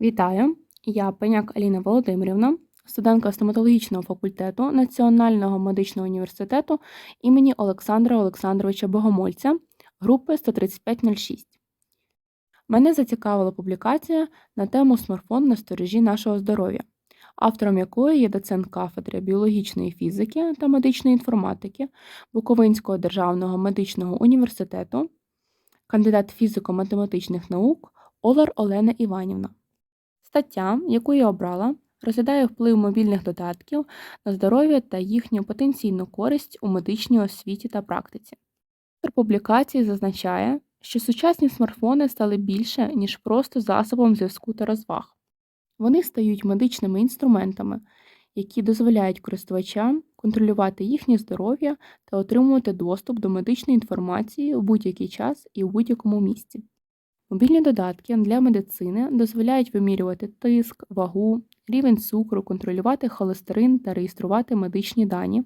Вітаю! Я Пеняк Аліна Володимирівна, студентка стоматологічного факультету Національного медичного університету імені Олександра Олександровича Богомольця групи 13506. Мене зацікавила публікація на тему смартфон на сторожі нашого здоров'я, автором якої є доцент кафедри біологічної фізики та медичної інформатики Буковинського державного медичного університету, кандидат фізико-математичних наук Олар Олена Іванівна. Стаття, яку я обрала, розглядає вплив мобільних додатків на здоров'я та їхню потенційну користь у медичній освіті та практиці. Автор публікації зазначає, що сучасні смартфони стали більше, ніж просто засобом зв'язку та розваг. Вони стають медичними інструментами, які дозволяють користувачам контролювати їхнє здоров'я та отримувати доступ до медичної інформації у будь-який час і у будь-якому місці. Мобільні додатки для медицини дозволяють вимірювати тиск, вагу, рівень цукру, контролювати холестерин та реєструвати медичні дані,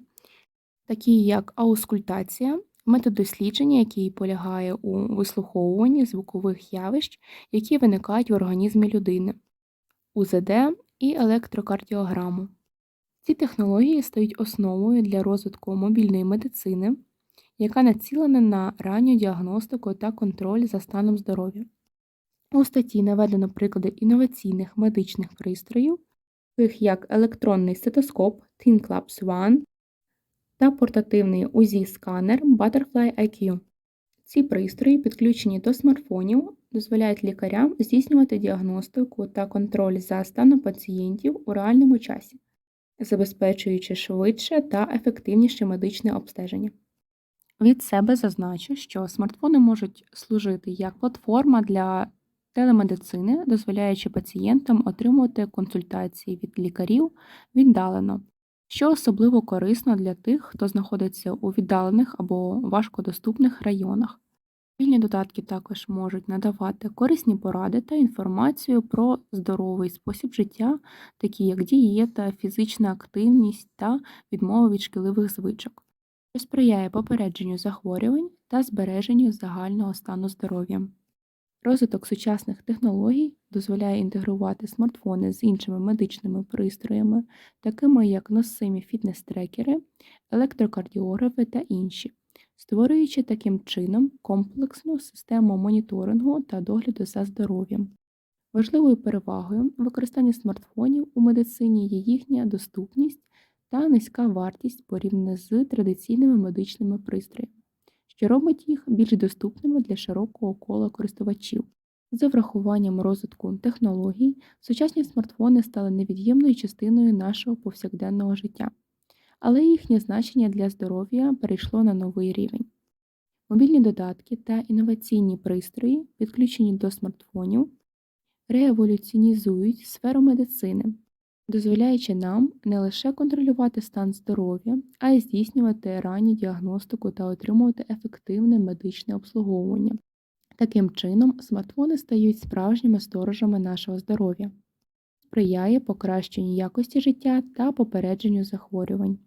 такі як аускультація, метод дослідження, який полягає у вислуховуванні звукових явищ, які виникають в організмі людини, УЗД і електрокардіограму. Ці технології стають основою для розвитку мобільної медицини, яка націлена на ранню діагностику та контроль за станом здоров'я. У статті наведено приклади інноваційних медичних пристроїв, таких як електронний стетоскоп ThinClabs One та портативний УЗІ-сканер Butterfly IQ. Ці пристрої, підключені до смартфонів, дозволяють лікарям здійснювати діагностику та контроль за станом пацієнтів у реальному часі, забезпечуючи швидше та ефективніше медичне обстеження. Від себе зазначу, що смартфони можуть служити як платформа для телемедицини, дозволяючи пацієнтам отримувати консультації від лікарів віддалено, що особливо корисно для тих, хто знаходиться у віддалених або важкодоступних районах. Мобільні додатки також можуть надавати корисні поради та інформацію про здоровий спосіб життя, такі як дієта, фізична активність та відмова від шкідливих звичок що сприяє попередженню захворювань та збереженню загального стану здоров'я. Розвиток сучасних технологій дозволяє інтегрувати смартфони з іншими медичними пристроями, такими як носимі фітнес-трекери, електрокардіографи та інші, створюючи таким чином комплексну систему моніторингу та догляду за здоров'ям. Важливою перевагою використання смартфонів у медицині є їхня доступність та низька вартість порівняно з традиційними медичними пристроями, що робить їх більш доступними для широкого кола користувачів. За врахуванням розвитку технологій, сучасні смартфони стали невід'ємною частиною нашого повсякденного життя, але їхнє значення для здоров'я перейшло на новий рівень. Мобільні додатки та інноваційні пристрої, підключені до смартфонів, рееволюціонізують сферу медицини, дозволяючи нам не лише контролювати стан здоров'я, а й здійснювати ранню діагностику та отримувати ефективне медичне обслуговування. Таким чином, смартфони стають справжніми сторожами нашого здоров'я, сприяє покращенню якості життя та попередженню захворювань.